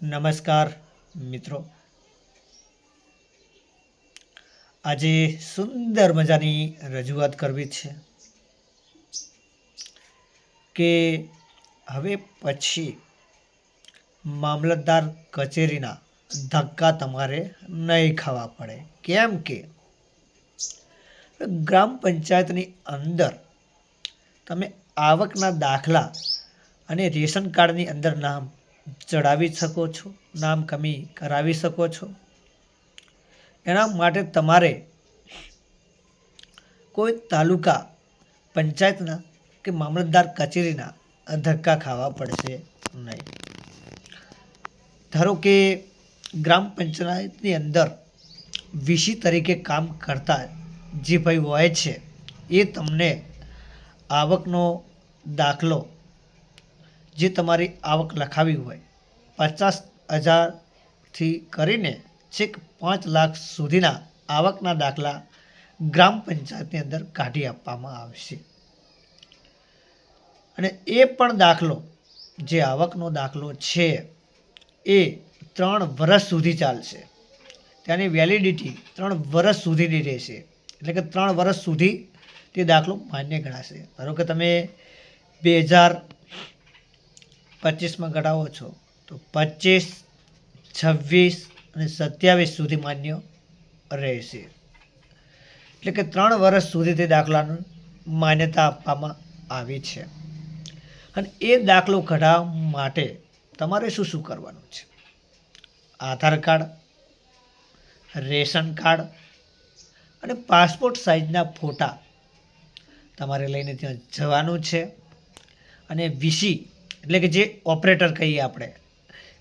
નમસ્કાર, મિત્રો. આજે સુંદર મજાની રજૂઆત કરવી છે કે હવે પછી મામલતદાર કચેરીના ધક્કા તમારે નહીં ખાવા પડે. કેમ કે ગ્રામ પંચાયતની અંદર તમે આવકના દાખલા અને રેશન કાર્ડની અંદર નામ ચડાવી શકો છો, નામ કમી કરાવી શકો છો. એના માટે તમારે કોઈ તાલુકા, પંચાયતના કે મામલતદાર કચેરીના ધક્કા ખાવા પડશે નહીં. ધારો કે ગ્રામ પંચાયતની અંદર વીસી તરીકે કામ કરતા જે ભાઈ હોય છે, એ તમને આવકનો દાખલો જે તમારી આવક લખાવી હોય, પચાસ હજારથી કરીને છેક પાંચ લાખ સુધીના આવકના દાખલા ગ્રામ પંચાયતની અંદર કાઢી આપવામાં આવશે. અને એ પણ દાખલો, જે આવકનો દાખલો છે, એ ત્રણ વર્ષ સુધી ચાલશે. ત્યાંની વેલિડિટી ત્રણ વર્ષ સુધીની રહેશે. એટલે કે ત્રણ વર્ષ સુધી તે દાખલો માન્ય ગણાશે. ધારો કે તમે બે હજાર પચીસમાં કઢાવો છો. તો પચીસ, છવ્વીસ અને સત્યાવીસ સુધી માન્ય રહેશે. એટલે કે ત્રણ વર્ષ સુધી તે દાખલાનું માન્યતા આપવામાં આવી છે. અને એ દાખલો કઢાવવા માટે તમારે શું શું કરવાનું છે? આધાર કાર્ડ, રેશન કાર્ડ અને પાસપોર્ટ સાઇઝના ફોટા તમારે લઈને ત્યાં જવાનું છે. અને વીસી એટલે કે જે ઓપરેટર કહીએ આપણે,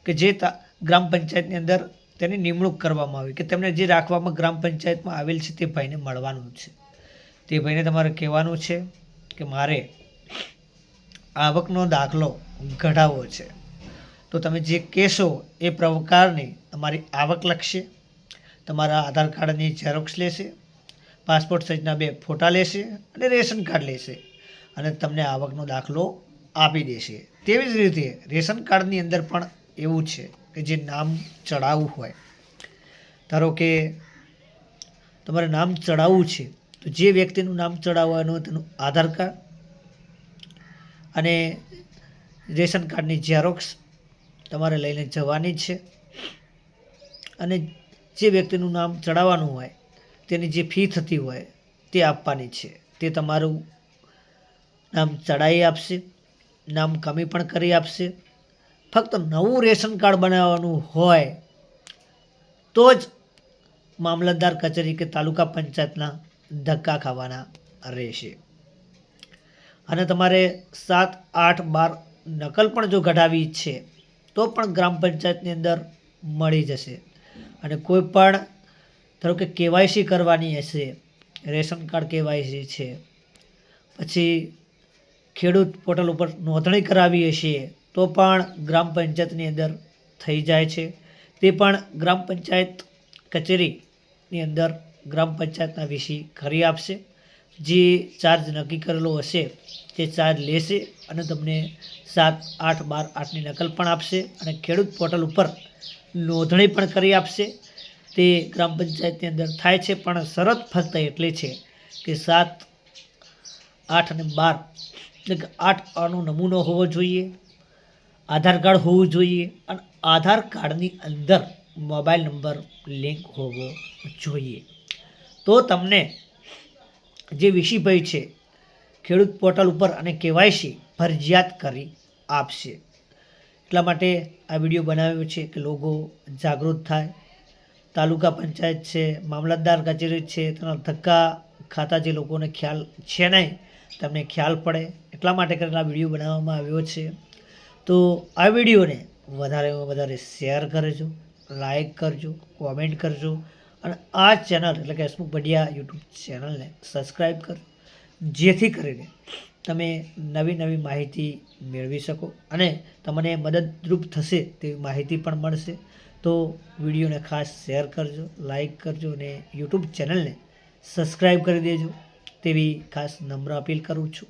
કે જે ગ્રામ પંચાયતની અંદર તેની નિમણૂક કરવામાં આવી, કે તેમને જે રાખવામાં ગ્રામ પંચાયતમાં આવેલ છે તે ભાઈને મળવાનું છે. તે ભાઈને તમારે કહેવાનું છે કે મારે આવકનો દાખલો ઘટાડવો છે. તો તમે જે કહેશો એ પ્રકારની તમારી આવક લખશે, તમારા આધાર કાર્ડની ઝેરોક્સ લેશે, પાસપોર્ટ સાઇઝના બે ફોટા લેશે અને રેશન કાર્ડ લેશે. અને તમને આવકનો દાખલો આપી દેશે. તેવી જ રીતે રેશન કાર્ડની અંદર પણ એવું છે કે જે નામ ચડાવવું હોય. ધારો કે તમારે નામ ચડાવવું છે, તો જે વ્યક્તિનું નામ ચડાવવાનું તેનું આધાર કાર્ડ અને રેશન કાર્ડની ઝેરોક્સ તમારે લઈને જવાની છે. અને જે વ્યક્તિનું નામ ચડાવવાનું હોય, તેની જે ફી થતી હોય તે આપવાની છે. તે તમારું નામ ચડાવી આપશે. નામ કમી પણ કરી આપશે. ફક્ત નવું રેશન કાર્ડ બનાવવાનું હોય તો જ મામલતદાર કચેરી કે તાલુકા પંચાયતના ધક્કા ખાવાના રહેશે. અને તમારે સાત, આઠ, બાર નકલ પણ જો કઢાવી છે, તો પણ ગ્રામ પંચાયતની અંદર મળી જશે. અને કોઈ પણ ધારો કે કેવાયસી કરવાની હશે, રેશન કાર્ડ કેવાયસી છે, પછી ખેડૂત પોર્ટલ ઉપર નોંધણી કરાવી છીએ તો પણ ગ્રામ પંચાયતની અંદર થઈ જાય છે. તે પણ ગ્રામ પંચાયત કચેરીની અંદર ગ્રામ પંચાયતના વિષય કરી આપશે. જે ચાર્જ નક્કી કરેલો હશે તે ચાર્જ લેશે અને તમને સાત, આઠ, બાર, આઠની નકલ પણ આપશે અને ખેડૂત પોર્ટલ ઉપર નોંધણી પણ કરી આપશે. તે ગ્રામ પંચાયતની અંદર થાય છે પણ શરત ફક્ત એટલી છે કે સાત, આઠ અને બાર એટલે કે આઠ આનો નમૂનો હોવો જોઈએ, આધાર કાર્ડ હોવું જોઈએ અને આધાર કાર્ડની અંદર મોબાઈલ નંબર લિંક હોવો જોઈએ. તો તમને જે વિશીભાઈ છે, ખેડૂત પોર્ટલ ઉપર અને કેવાયસી ફરજિયાત કરી આપશે. એટલા માટે આ વીડિયો બનાવ્યો છે કે લોકો જાગૃત થાય. તાલુકા પંચાયત છે, મામલતદાર કચેરી છે, તેના ધક્કા ખાતા જે લોકોને ખ્યાલ છે નહીં, તમને ખ્યાલ પડે. એટલા માટે કરીને આ વીડિયો બનાવવામાં આવ્યો છે. તો આ વિડીયોને વધારેમાં વધારે શેર કરજો, લાઈક કરજો, કોમેન્ટ કરજો અને આ ચેનલ એટલે કે હસમુખ બઢિયા યુટ્યુબ ચેનલને સબસ્ક્રાઈબ કરો જેથી કરીને તમે નવી નવી માહિતી મેળવી શકો અને તમને મદદરૂપ થશે તેવી માહિતી પણ મળશે. તો વિડીયોને ખાસ શેર કરજો, લાઈક કરજો અને યુટ્યુબ ચેનલને સબસ્ક્રાઈબ કરી દેજો. તેવી ખાસ નમ્ર અપીલ કરું છું.